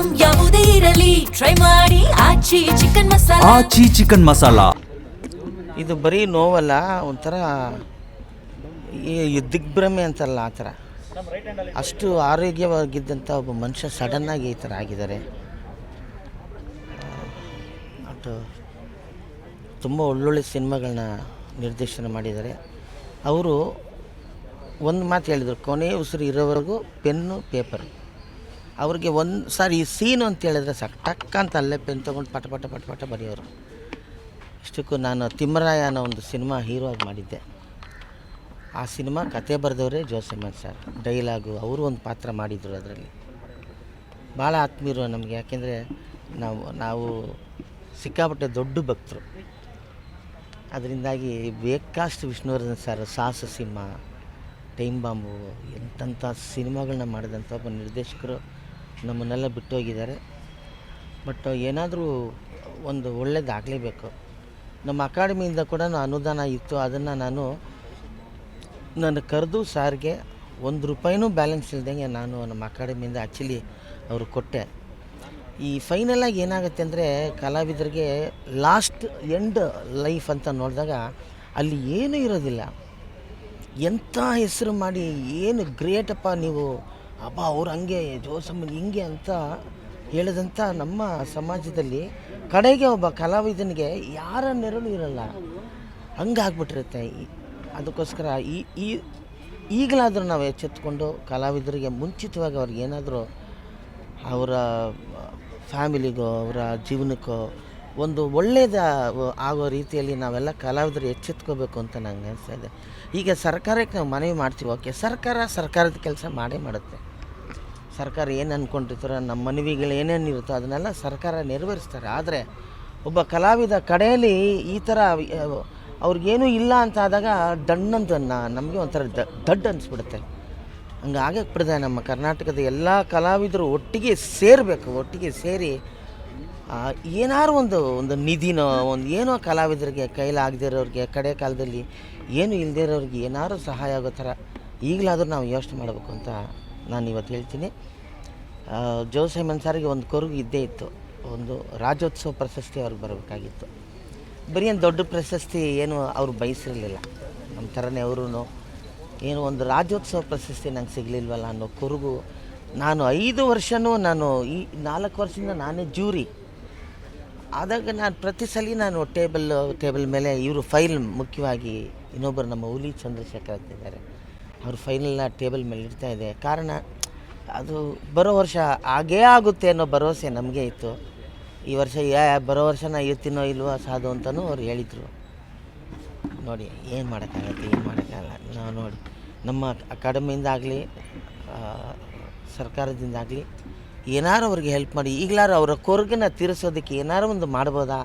Item ಯಾವುದೇ ಇರಲಿ. Try ಮಾಡಿ. ಆಚಿ ಚಿಕನ್ ಮಸಾಲ. ಆಚಿ ಚಿಕನ್ ಮಸಾಲ. ಇದು ಬರೀ ನೋವಲ್ಲ ಒಂಥರ ಈ ಈ ದಿಗ್ಭ್ರಮೆ ಅಂತಲ್ಲ ಆ ಥರ. ಅಷ್ಟು ಆರೋಗ್ಯವಾಗಿದ್ದಂಥ ಒಬ್ಬ ಮನುಷ್ಯ ಸಡನ್ನಾಗಿ ಈ ಥರ ಆಗಿದ್ದಾರೆ. ಅಟು ತುಂಬ ಒಳ್ಳೊಳ್ಳೆ ಸಿನಿಮಾಗಳನ್ನ ನಿರ್ದೇಶನ ಮಾಡಿದ್ದಾರೆ. ಅವರು ಒಂದು ಮಾತು ಹೇಳಿದರು ಕೊನೆಯ ಉಸಿರು ಇರೋವರೆಗೂ ಪೆನ್ನು ಪೇಪರ್. ಅವ್ರಿಗೆ ಒಂದು ಸಾರಿ ಈ ಸೀನು ಅಂತ ಹೇಳಿದ್ರೆ ಸಾಕು. ಟಕ್ ಅಂತ ಅಲ್ಲೇ ಪೆನ್ ತೊಗೊಂಡು ಪಟ ಪಟ ಪಟ ಪಟ ಬರೆಯೋರು. ಇಷ್ಟಕ್ಕೂ ನಾನು ತಿಮ್ಮರಾಯ ಅನ್ನೋ ಒಂದು ಸಿನಿಮಾ ಹೀರೋ ಆಗಿ ಮಾಡಿದ್ದೆ. ಆ ಸಿನಿಮಾ ಕತೆ ಬರೆದವರೇ ಜೋಸೆಮನ್ ಸರ್. ಡೈಲಾಗು ಅವರು ಒಂದು ಪಾತ್ರ ಮಾಡಿದರು ಅದರಲ್ಲಿ. ಭಾಳ ಆತ್ಮೀಯರು ನಮಗೆ, ಯಾಕೆಂದರೆ ನಾವು ನಾವು ಸಿಕ್ಕಾಪಟ್ಟೆ ದೊಡ್ಡ ಭಕ್ತರು. ಅದರಿಂದಾಗಿ ಬೇಕಾಷ್ಟು ವಿಷ್ಣುವರ್ಧನ್ ಸರ್ ಸಾಹಸ ಸಿನಿಮಾ, ಟೈಮ್ ಬಾಂಬು ಎಂಥ ಸಿನಿಮಾಗಳನ್ನ ಮಾಡಿದಂಥ ಒಬ್ಬ ನಿರ್ದೇಶಕರು ನಮ್ಮನ್ನೆಲ್ಲ ಬಿಟ್ಟು ಹೋಗಿದ್ದಾರೆ. ಬಟ್ ಏನಾದರೂ ಒಂದು ಒಳ್ಳೇದಾಗಲೇಬೇಕು ನಮ್ಮ ಅಕಾಡೆಮಿಯಿಂದ ಕೂಡ ಅನುದಾನ ಇತ್ತು. ಅದನ್ನು ನಾನು ನನ್ನ ಕರೆದು ಸಾರಿಗೆ ಒಂದು ರೂಪಾಯಿನೂ ಬ್ಯಾಲೆನ್ಸ್ ಇಲ್ದಂಗೆ ನಾನು ನಮ್ಮ ಅಕಾಡೆಮಿಯಿಂದ ಆ್ಯಕ್ಚುಲಿ ಅವರು ಕೊಟ್ಟೆ. ಈ ಫೈನಲಾಗಿ ಏನಾಗುತ್ತೆ ಅಂದರೆ ಕಲಾವಿದರಿಗೆ ಲಾಸ್ಟ್ ಎಂಡ್ ಲೈಫ್ ಅಂತ ನೋಡಿದಾಗ ಅಲ್ಲಿ ಏನೂ ಇರೋದಿಲ್ಲ. ಎಂಥ ಹೆಸರು ಮಾಡಿ ಏನು ಗ್ರೇಟಪ್ಪ ನೀವು ಅಪ್ಪ ಅವ್ರು ಹಂಗೆ, ಜೋಸಮ್ಮನ ಹಿಂಗೆ ಅಂತ ಹೇಳಿದಂಥ ನಮ್ಮ ಸಮಾಜದಲ್ಲಿ ಕಡೆಗೆ ಒಬ್ಬ ಕಲಾವಿದನಿಗೆ ಯಾರ ನೆರಳು ಇರಲ್ಲ. ಹಂಗಾಗ್ಬಿಟ್ಟಿರುತ್ತೆ. ಅದಕ್ಕೋಸ್ಕರ ಈ ಈ, ಈಗಲಾದರೂ ನಾವು ಎಚ್ಚೆತ್ಕೊಂಡು ಕಲಾವಿದರಿಗೆ ಮುಂಚಿತವಾಗಿ ಅವ್ರಿಗೆ ಏನಾದರೂ ಅವರ ಫ್ಯಾಮಿಲಿಗೋ, ಅವರ ಜೀವನಕ್ಕೋ ಒಂದು ಒಳ್ಳೆಯದ ಆಗೋ ರೀತಿಯಲ್ಲಿ ನಾವೆಲ್ಲ ಕಲಾವಿದರು ಎಚ್ಚೆತ್ಕೋಬೇಕು ಅಂತ ನಂಗೆ ಅನಿಸ್ತಾ ಇದೆ. ಈಗ ಸರ್ಕಾರಕ್ಕೆ ನಾವು ಮನವಿ ಮಾಡ್ತೀವಿ. ಓಕೆ, ಸರ್ಕಾರ ಸರ್ಕಾರದ ಕೆಲಸ ಮಾಡೇ ಮಾಡುತ್ತೆ. ಸರ್ಕಾರ ಏನು ಅಂದ್ಕೊಂಡಿರ್ತಾರೆ ನಮ್ಮ ಮನವಿಗಳು ಏನೇನು ಇರುತ್ತೋ ಅದನ್ನೆಲ್ಲ ಸರ್ಕಾರ ನೆರವೇರಿಸ್ತಾರೆ. ಆದರೆ ಒಬ್ಬ ಕಲಾವಿದ ಕಡೆಯಲ್ಲಿ ಈ ಥರ ಅವ್ರಿಗೇನೂ ಇಲ್ಲ ಅಂತ ಆದಾಗ ದಣ್ಣಂತ ನಮಗೆ ಒಂಥರ ದ ದಡ್ ಅನಿಸ್ಬಿಡುತ್ತೆ. ಬಿಡದೆ ನಮ್ಮ ಕರ್ನಾಟಕದ ಎಲ್ಲ ಕಲಾವಿದರು ಒಟ್ಟಿಗೆ ಸೇರಬೇಕು, ಒಟ್ಟಿಗೆ ಸೇರಿ ಏನಾರು ಒಂದು ಒಂದು ನಿಧಿನೋ, ಒಂದು ಏನೋ ಕಲಾವಿದರಿಗೆ ಇರೋರಿಗೆ, ಕಡೆ ಕಾಲದಲ್ಲಿ ಏನು ಇಲ್ಲದೇ ಇರೋರಿಗೆ ಏನಾರು ಸಹಾಯ ಆಗೋ ಥರ ಈಗಲಾದರೂ ನಾವು ಯೋಚನೆ ಮಾಡಬೇಕು ಅಂತ ನಾನು ಇವತ್ತು ಹೇಳ್ತೀನಿ ಜೋಸೈಮನ್ ಸಾರಿಗೆ ಒಂದು ಕೊರಗು ಇದ್ದೇ ಇತ್ತು. ಒಂದು ರಾಜ್ಯೋತ್ಸವ ಪ್ರಶಸ್ತಿ ಅವ್ರಿಗೆ ಬರಬೇಕಾಗಿತ್ತು. ಬರೀ ಏನು ದೊಡ್ಡ ಪ್ರಶಸ್ತಿ ಏನು ಅವ್ರು ಬಯಸಿರಲಿಲ್ಲ. ನಮ್ಮ ಥರನೇ ಅವರು ಏನು ಒಂದು ರಾಜ್ಯೋತ್ಸವ ಪ್ರಶಸ್ತಿ ನಂಗೆ ಸಿಗಲಿಲ್ವಲ್ಲ ಅನ್ನೋ ಕೊರಗು ನಾನು ಐದು ವರ್ಷವೂ ನಾನು ಈ ನಾಲ್ಕು ವರ್ಷದಿಂದ ನಾನೇ ಜೂರಿ. ಆದಾಗ ನಾನು ಪ್ರತಿ ಸಲ ನಾನು ಟೇಬಲ್ ಟೇಬಲ್ ಮೇಲೆ ಇವರು ಫೈಲ್ ಮುಖ್ಯವಾಗಿ ಇನ್ನೊಬ್ಬರು ನಮ್ಮ ಹುಲಿ ಚಂದ್ರಶೇಖರ್ ಅಂತ ಇದ್ದಾರೆ. ಅವ್ರ ಫೈನಲ್ನ ಟೇಬಲ್ ಮೇಲೆ ಇಡ್ತಾ ಇದೆ. ಕಾರಣ, ಅದು ಬರೋ ವರ್ಷ ಆಗೇ ಆಗುತ್ತೆ ಅನ್ನೋ ಭರವಸೆ ನಮಗೆ ಇತ್ತು. ಈ ವರ್ಷ ಯಾ, ಬರೋ ವರ್ಷ ನಾ ಇರ್ತೀನೋ ಇಲ್ವೋ ಸಾಧು ಅಂತಲೂ ಅವ್ರು ಹೇಳಿದರು. ನೋಡಿ, ಏನು ಮಾಡೋಕ್ಕಾಗತ್ತೆ, ಏನು ಮಾಡೋಕ್ಕಾಗಲ್ಲ. ನಾವು ನೋಡಿ, ನಮ್ಮ ಅಕಾಡೆಮಿಯಿಂದ ಆಗಲಿ ಸರ್ಕಾರದಿಂದ ಏನಾರು ಅವ್ರಿಗೆ ಹೆಲ್ಪ್ ಮಾಡಿ, ಈಗಲಾರು ಅವರ ಕೊರಗನ್ನ ತೀರಿಸೋದಕ್ಕೆ ಏನಾರು ಒಂದು ಮಾಡ್ಬೋದಾ?